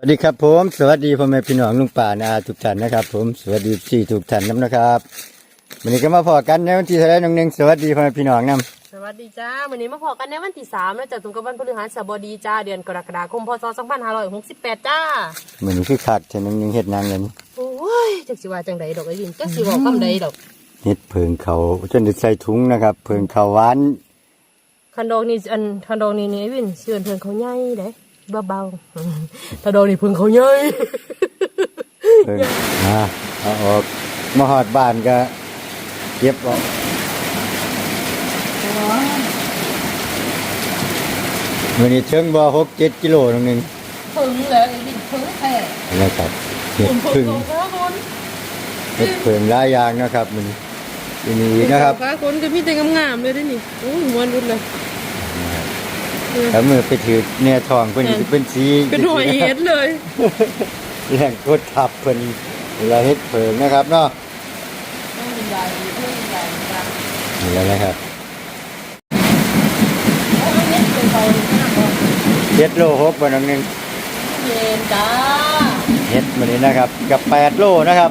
สวัสดีครับผมสวัสดีพ่อแม่พี่น้องลุงป่านาทุกท่านนะครับ ผมสวัสดีที่ทุกท่านน้ำนะครับวันนี้ก็มาพอกันในวันที่เท่าไหรน้องหนึ่งสวัสดีพ่อแม่พี่น้องนสวัสดีจ้าวันนี้มาพอกันในวันที่สามแล้วจากตรงกับวันพฤหัสบดีจ้าเดือนกรกฎาคมพศ2568จ้าำมือนี้คือขาดเช่นน้องหนึ่งเฮ็ดนางเลยนี่โอ้ยจักสิว่าจังใดดอกไอ้ยินจักสิบอกคำใดดอกเฮ็ดเพิงเขาจนได้ใส่ถุงนะครับ เพิงเขาหวานคันดอกนี่อันคันดอกนี่นี่ไอ้วินเชื่อนเพิ่นเขาใหญ่เด้ เบาๆอืมถ้าดอกนี่เพิ่นเขาใหญ่เพิงอ่าเอาออกมาหอดบ้านก็เก็บออกวันนี้เชิงบ่หกเจ็ดกิโลน้องหนึ่งเพิ่งแล้วไอ้วินเพิ่งแท้นะครับเฮ็ดเพิ่งเพิงฟ้าคนเฮ็ดเพิงหลายอย่างนะครับมันทีนี้นะครับ ฟ้าคนก็มีแต่งามๆเลยเด้นี่โอ้ยมวนรุดเลย แล้วมือไปถือเนี่ยทองเพิ่นสิเป็นสีเป็นหอยเห็ดเลยแหล่งกดทับเพิ่นเวลาเฮ็ดเพิงนะครับเนาะเพิ่งใหญ่เพิ่งใหญ่จ้านี่แล้วนะครับโอ้ยเม็ดเป็นเบาเลยนะเฮ็ดโลหกบ่น้องหนึงเย็นจ้าเฮ็ดมื้อนี้นะครับ กับ8โลนะครับ